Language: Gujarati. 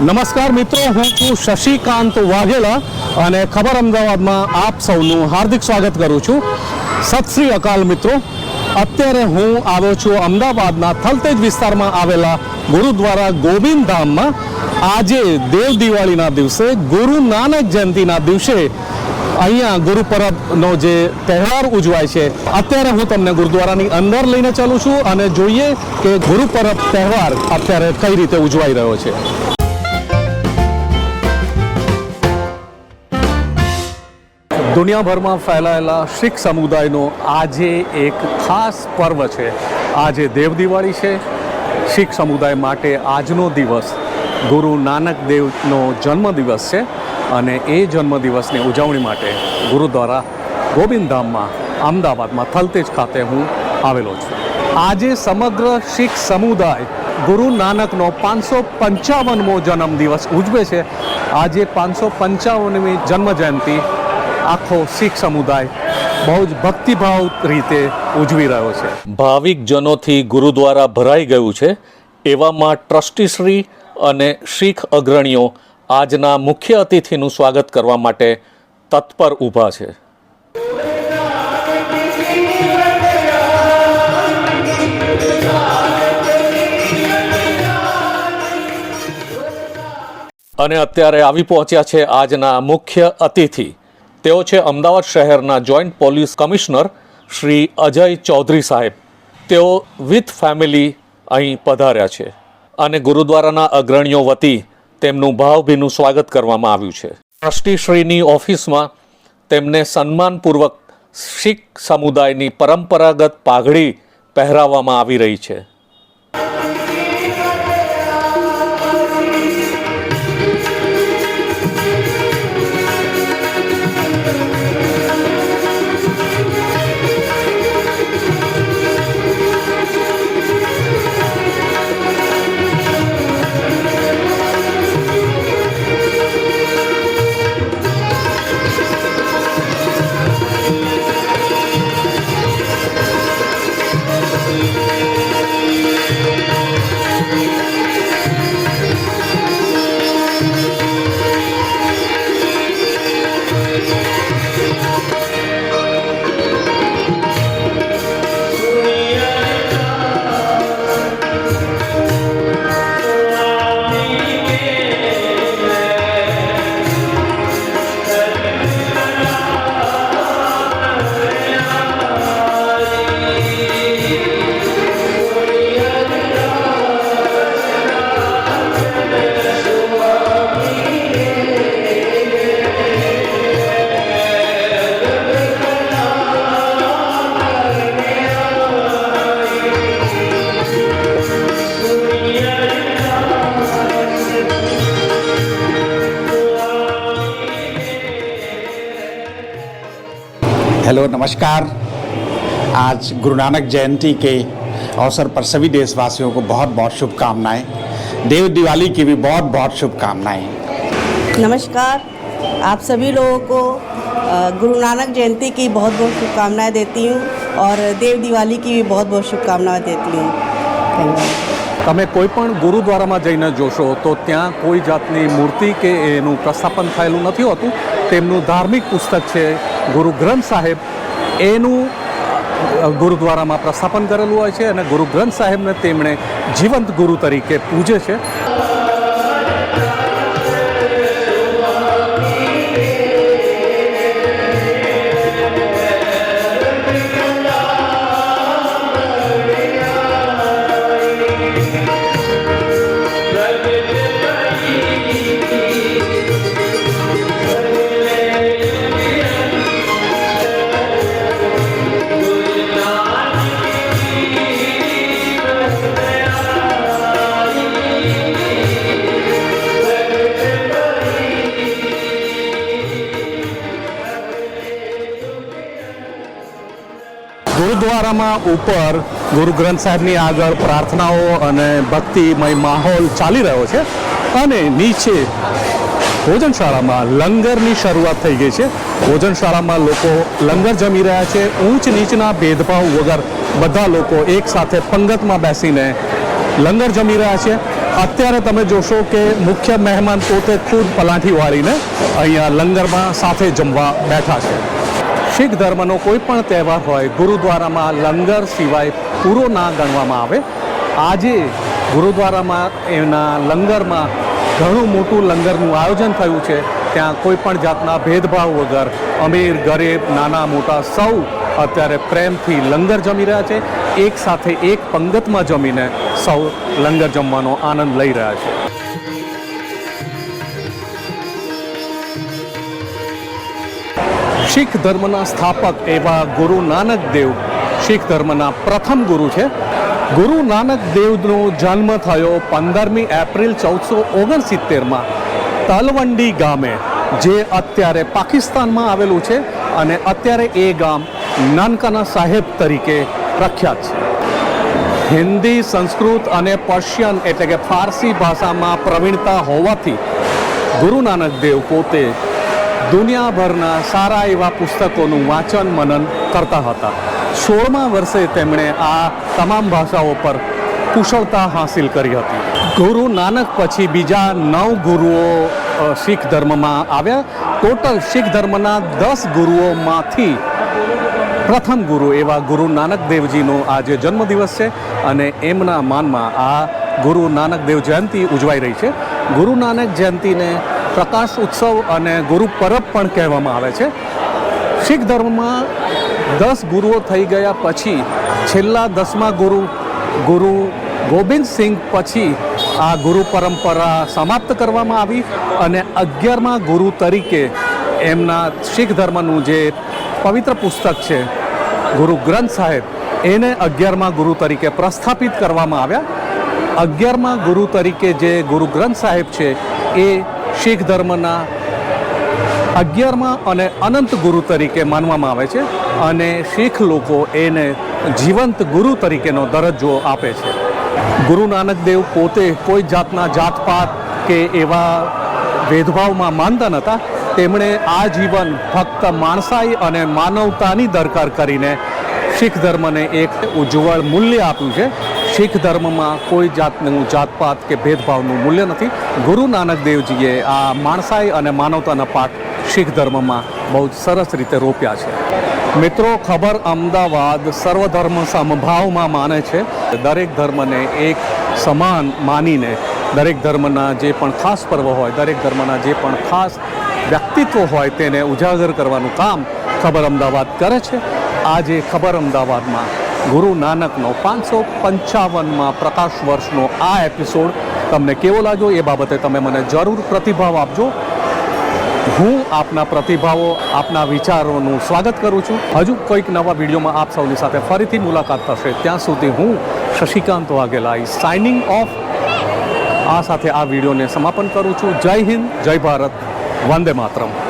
નમસ્કાર મિત્રો, હું છું શશિકાંત વાઘેલા અને ખબર અમદાવાદમાં આપ સૌનું હાર્દિક સ્વાગત કરું છું. સત શ્રી અકાલ મિત્રો. અત્યારે હું આવ્યો છું અમદાવાદના થલતેજ વિસ્તારમાં આવેલા ગુરુદ્વારા ગોવિંદધામમાં આજે દેવ દિવાળીના દિવસે, ગુરુ નાનક જયંતિના દિવસે અહીંયા ગુરુ પરબનો જે તહેવાર ઉજવાય છે, અત્યારે હું તમને ગુરુદ્વારાની અંદર લઈને ચાલું છું અને જોઈએ કે ગુરુ પરબ તહેવાર અત્યારે કઈ રીતે ઉજવાઈ રહ્યો છે. દુનિયાભરમાં ફેલાયેલા શીખ સમુદાયનો આજે એક ખાસ પર્વ છે. આજે દેવ દિવાળી છે. શીખ સમુદાય માટે આજનો દિવસ ગુરુ નાનક દેવનો જન્મદિવસ છે અને એ જન્મદિવસની ઉજવણી માટે ગુરુદ્વારા ગોવિંદધામમાં, અમદાવાદમાં, થલતેજ ખાતે હું આવેલો છું. આજે સમગ્ર શીખ સમુદાય ગુરુ નાનકનો પાંચસો પંચાવનમો જન્મદિવસ ઉજવે છે. આજે પાંચસો પંચાવનમી જન્મ જયંતિ આખો શીખ સમુદાય બહુ જ ભક્તિભાવ રીતે ઉજવી રહ્યો છે. ભાવિક જનોથી ગુરુદ્વારા ભરાઈ ગયું છે, એવામાં ટ્રસ્ટીશ્રી અને શીખ અગ્રણીઓ આજના મુખ્ય અતિથિનું સ્વાગત કરવા માટે તત્પર ઊભા છે. અને અત્યારે આવી પહોંચ્યા છે આજના મુખ્ય અતિથિ. તેઓ છે અમદાવાદ શહેરના joint police commissioner Shri Ajay Chaudhary સાહેબ. તેઓ વિથ ફેમિલી અહીં પધાર્યા છે અને ગુરુદ્વારાના અગ્રણીઓ વતી તેમનું ભાવભીનું સ્વાગત કરવામાં આવ્યું છે. ટ્રસ્ટીશ્રીની ઓફિસમાં તેમને સન્માનપૂર્વક શીખ સમુદાયની પરંપરાગત પાઘડી પહેરાવવામાં આવી રહી છે. हेलो नमस्कार आज गुरु नानक जयंती के अवसर पर सभी देशवासियों को बहुत बहुत शुभकामनाएं देव दिवाली की भी बहुत बहुत शुभकामनाएं नमस्कार आप सभी लोगों को अ, गुरु नानक जयंती की बहुत बहुत शुभकामनाएं देती हूँ और देव दिवाली की भी बहुत बहुत शुभकामनाएं देती हूँ धन्यवाद તમે કોઈ પણ ગુરુદ્વારામાં જઈને જોશો તો ત્યાં કોઈ જાતની મૂર્તિ કે એનું પ્રસ્થાપન થયેલું નથી હોતું તેમનું ધાર્મિક પુસ્તક છે ગુરુ ગ્રંથ સાહેબ. એનું ગુરુદ્વારામાં પ્રસ્થાપન કરેલું હોય છે અને ગુરુ ગ્રંથ સાહેબને તેમણે જીવંત ગુરુ તરીકે પૂજે છે. ગુરુદ્વારામાં ઉપર ગુરુ ગ્રંથ સાહેબની આગળ પ્રાર્થનાઓ અને ભક્તિમય માહોલ ચાલી રહ્યો છે અને નીચે ભોજનશાળામાં લંગરની શરૂઆત થઈ ગઈ છે. ભોજનશાળામાં લોકો લંગર જમી રહ્યા છે. ઊંચ નીચના ભેદભાવ વગર બધા લોકો એક સાથે પંગતમાં બેસીને લંગર જમી રહ્યા છે. અત્યારે તમે જોશો કે મુખ્ય મહેમાન પોતે ખુદ પલાઠી વાળીને અહીંયા લંગરમાં સાથે જમવા બેઠા છે. શીખ ધર્મનો કોઈ પણ તહેવાર હોય, ગુરુદ્વારામાં લંગર સિવાય પૂરો ના ગણવામાં આવે. આજે ગુરુદ્વારામાં એના લંગરમાં ઘણું મોટું લંગરનું આયોજન થયું છે. ત્યાં કોઈ પણ જાતના ભેદભાવ વગર અમીર, ગરીબ, નાના, મોટા સૌ અત્યારે પ્રેમથી લંગર જમી રહ્યા છે. એક સાથે એક પંગતમાં જમીને સૌ લંગર જમવાનો આનંદ લઈ રહ્યા છે. શીખ ધર્મના સ્થાપક એવા ગુરુ નાનક દેવ. શીખ ધર્મના પ્રથમ ગુરુ છે. ગુરુ નાનક દેવનો જન્મ થયો પંદરમી એપ્રિલ ચૌદસો ઓગણસિત્તેરમાં તલવંડી ગામે, જે અત્યારે પાકિસ્તાનમાં આવેલું છે અને અત્યારે એ ગામ નાનકાના સાહેબ તરીકે પ્રખ્યાત છે. હિન્દી, સંસ્કૃત અને પર્શિયન એટલે કે ફારસી ભાષામાં પ્રવીણતા હોવાથી ગુરુ નાનક દેવ પોતે દુનિયાભરના સારા એવા પુસ્તકોનું વાંચન મનન કરતા હતા. સોળમા વર્ષે તેમણે આ તમામ ભાષાઓ પર કુશળતા હાંસિલ કરી હતી. ગુરુ નાનક પછી બીજા નવ ગુરુઓ શીખ ધર્મમાં આવ્યા. ટોટલ શીખ ધર્મના દસ ગુરુઓમાંથી પ્રથમ ગુરુ એવા ગુરુ નાનક દેવજીનો આજે જન્મદિવસ છે અને એમના માનમાં આ ગુરુ નાનક દેવ જયંતિ ઉજવાઈ રહી છે. ગુરુ નાનક જયંતિને પ્રકાશ ઉત્સવ અને ગુરુ પરબ પણ કહેવામાં આવે છે. શીખ ધર્મમાં દસ ગુરુઓ થઈ ગયા પછી છેલ્લા દસમા ગુરુ ગુરુ ગોબિંદ સિંહ પછી આ ગુરુ પરંપરા સમાપ્ત કરવામાં આવી અને અગિયારમા ગુરુ તરીકે એમના શીખ ધર્મનું જે પવિત્ર પુસ્તક છે, ગુરુ ગ્રંથ સાહેબ, એને અગિયારમા ગુરુ તરીકે પ્રસ્થાપિત કરવામાં આવ્યા. અગિયારમા ગુરુ તરીકે જે ગુરુ ગ્રંથ સાહેબ છે, એ શીખ ધર્મના અગિયારમા અને અનંત ગુરુ તરીકે માનવામાં આવે છે અને શીખ લોકો એને જીવંત ગુરુ તરીકેનો દરજ્જો આપે છે. ગુરુ નાનક દેવ પોતે કોઈ જાતના જાતપાત કે એવા ભેદભાવમાં માનતા નહોતા તેમણે આ જીવન ફક્ત માણસાઈ અને માનવતાની દરકાર કરીને શીખ ધર્મને એક ઉજ્જવળ મૂલ્ય આપ્યું છે. શીખ ધર્મમાં કોઈ જાતનું જાતપાત કે ભેદભાવનું મૂલ્ય નથી. ગુરુ નાનક દેવજીએ આ માણસાઈ અને માનવતાના પાઠ શીખ ધર્મમાં બહુ જ સરસ રીતે રોપ્યા છે. મિત્રો, ખબર અમદાવાદ સર્વધર્મ સમભાવમાં માને છે. દરેક ધર્મને એક સમાન માનીને દરેક ધર્મના જે પણ ખાસ પર્વ હોય, દરેક ધર્મના જે પણ ખાસ વ્યક્તિત્વ હોય તેને ઉજાગર કરવાનું કામ ખબર અમદાવાદ કરે છે. આજે ખબર અમદાવાદમાં ગુરુ નાનકનો પાંચસો પંચાવનમાં પ્રકાશ વર્ષનો આ એપિસોડ તમને કેવો લાગ્યો એ બાબતે તમે મને જરૂર પ્રતિભાવ આપજો. હું આપના પ્રતિભાવો, આપના વિચારોનું સ્વાગત કરું છું. હજુ કોઈક નવા વિડીયોમાં આપ સૌની સાથે ફરીથી મુલાકાત થશે. ત્યાં સુધી હું શશિકાંત વાઘેલા સાઇનિંગ ઓફ આ સાથે આ વિડીયોને સમાપન કરું છું. જય હિન્દ, જય ભારત, વંદે માતરમ.